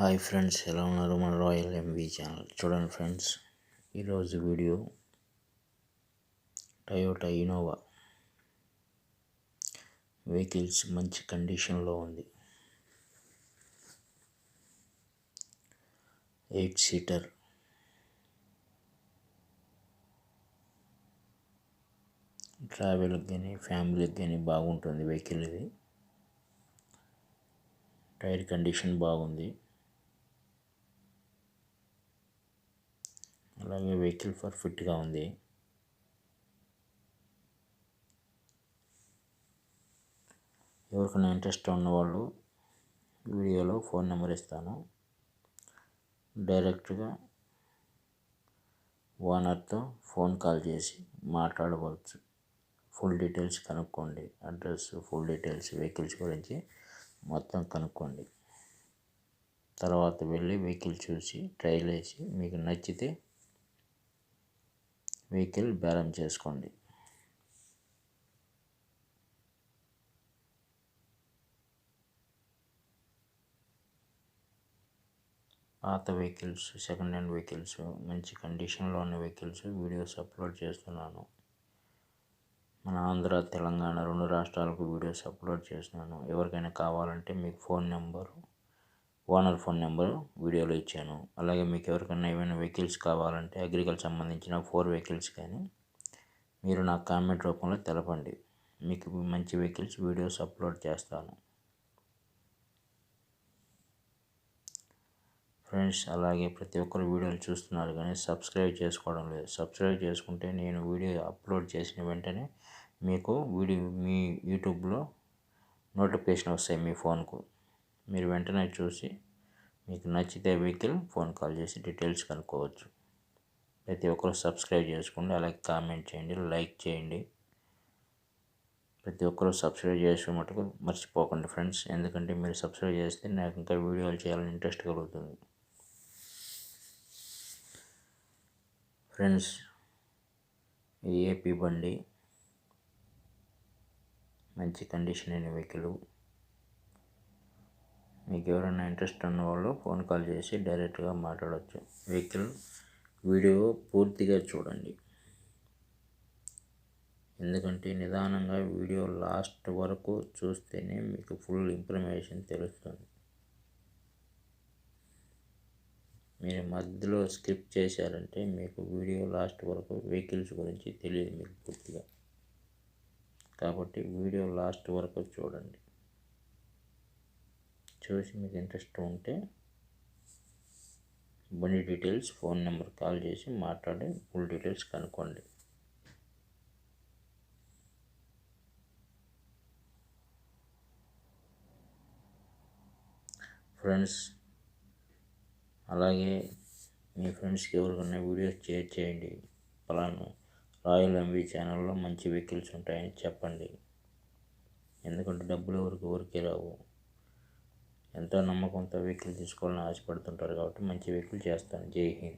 Hi friends ఎలా ఉన్నారు? మన రాయల్ ఎంవి ఛానల్. చూడండి ఫ్రెండ్స్ ఈరోజు వీడియో టయోటా ఇనోవా వెహికల్స్ మంచి కండిషన్లో ఉంది. ఎయిట్ సీటర్ ట్రావెల్కి కానీ ఫ్యామిలీకి కానీ బాగుంటుంది వెహికల్ ఇది. టైర్ కండిషన్ బాగుంది. అలాగే వెహికల్ పర్ఫెక్ట్గా ఉంది? ఎవరికైనా ఇంట్రెస్ట్ ఉన్నవాళ్ళు వీడియోలో ఫోన్ నెంబర్ ఇస్తాను. డైరెక్ట్గా ఓనర్తో ఫోన్ కాల్ చేసి మాట్లాడవచ్చు. ఫుల్ డీటెయిల్స్ కనుక్కోండి. అడ్రస్ ఫుల్ డీటెయిల్స్ వెహికల్స్ గురించి మొత్తం కనుక్కోండి. తర్వాత వెళ్ళి వెహికల్ చూసి ట్రైల్ వేసి మీకు నచ్చితే వెహికల్ బేరం చేసుకోండి. పాత వెహికల్స్ సెకండ్ హ్యాండ్ వెహికల్స్ మంచి కండిషన్లో ఉన్న వెహికల్స్ వీడియోస్ అప్లోడ్ చేస్తున్నాను. మన ఆంధ్ర తెలంగాణ రెండు రాష్ట్రాలకు వీడియోస్ అప్లోడ్ చేస్తున్నాను. ఎవరికైనా కావాలంటే మీకు phone number owner phone number వీడియోలో ఇచ్చాను. అలాగే మీకు ఎవరికైనా ఏమైనా వెహికల్స్ కావాలంటే అగ్రికల్చర్ సంబంధించిన ఫోర్ వెహికల్స్ కానీ మీరు నాకు కామెంట్ రూపంలో తెలపండి. మీకు మంచి వెహికల్స్ వీడియోస్ అప్లోడ్ చేస్తాను. ఫ్రెండ్స్ అలాగే ప్రతి ఒక్కరు వీడియోలు చూస్తున్నారు కానీ సబ్స్క్రైబ్ చేసుకోవడం లేదు. సబ్స్క్రైబ్ చేసుకుంటే నేను వీడియో అప్లోడ్ చేసిన వెంటనే మీకు వీడియో మీ యూట్యూబ్లో నోటిఫికేషన్ వస్తాయి మీ ఫోన్కు. మీరు వెంటనే చూసి మీకు నచ్చితే వెహికల్ ఫోన్ కాల్ చేసి డీటెయిల్స్ కనుక్కోవచ్చు. ప్రతి ఒక్కరు సబ్స్క్రైబ్ చేసుకోండి అలాగే కామెంట్ చేయండి లైక్ చేయండి. ప్రతి ఒక్కరు సబ్స్క్రైబ్ చేసే మటుకు మర్చిపోకండి ఫ్రెండ్స్ ఎందుకంటే మీరు సబ్స్క్రైబ్ చేస్తే నాకు ఇంకా వీడియోలు చేయాలని ఇంట్రెస్ట్ కలుగుతుంది. ఫ్రెండ్స్ ఇది ఏపీ బండి. మంచి కండిషన్ అయిన వెహికల్. మీకు ఎవరైనా ఇంట్రెస్ట్ ఉన్న వాళ్ళు ఫోన్ కాల్ చేసి డైరెక్ట్గా మాట్లాడవచ్చు వెహికల్ వీడియో పూర్తిగా చూడండి. ఎందుకంటే నిదానంగా వీడియో లాస్ట్ వరకు చూస్తేనే మీకు ఫుల్ ఇన్ఫర్మేషన్ తెలుస్తుంది. మీరు మధ్యలో స్కిప్ చేశారంటే మీకు వీడియో లాస్ట్ వరకు వెహికల్స్ గురించి తెలియదు మీకు పూర్తిగా. కాబట్టి వీడియో లాస్ట్ వరకు చూడండి. చూసి మీకు ఇంట్రెస్ట్ ఉంటే బండి డీటెయిల్స్ ఫోన్ నెంబర్ కాల్ చేసి మాట్లాడి ఫుల్ డీటెయిల్స్ కనుక్కోండి. ఫ్రెండ్స్ అలాగే మీ ఫ్రెండ్స్కి ఎవరికైనా వీడియోస్ షేర్ చేయండి. పలాను రాయల్ ఎంబీ ఛానల్లో మంచి వెహికల్స్ ఉంటాయని చెప్పండి. ఎందుకంటే డబ్బులు ఎవరికి ఊరికే రావు. ఎంతో నమ్మకంతో వెహికల్ తీసుకోవాలని ఆశపడుతుంటారు కాబట్టి మంచి వెహికల్ చేస్తాను. జై హింద్.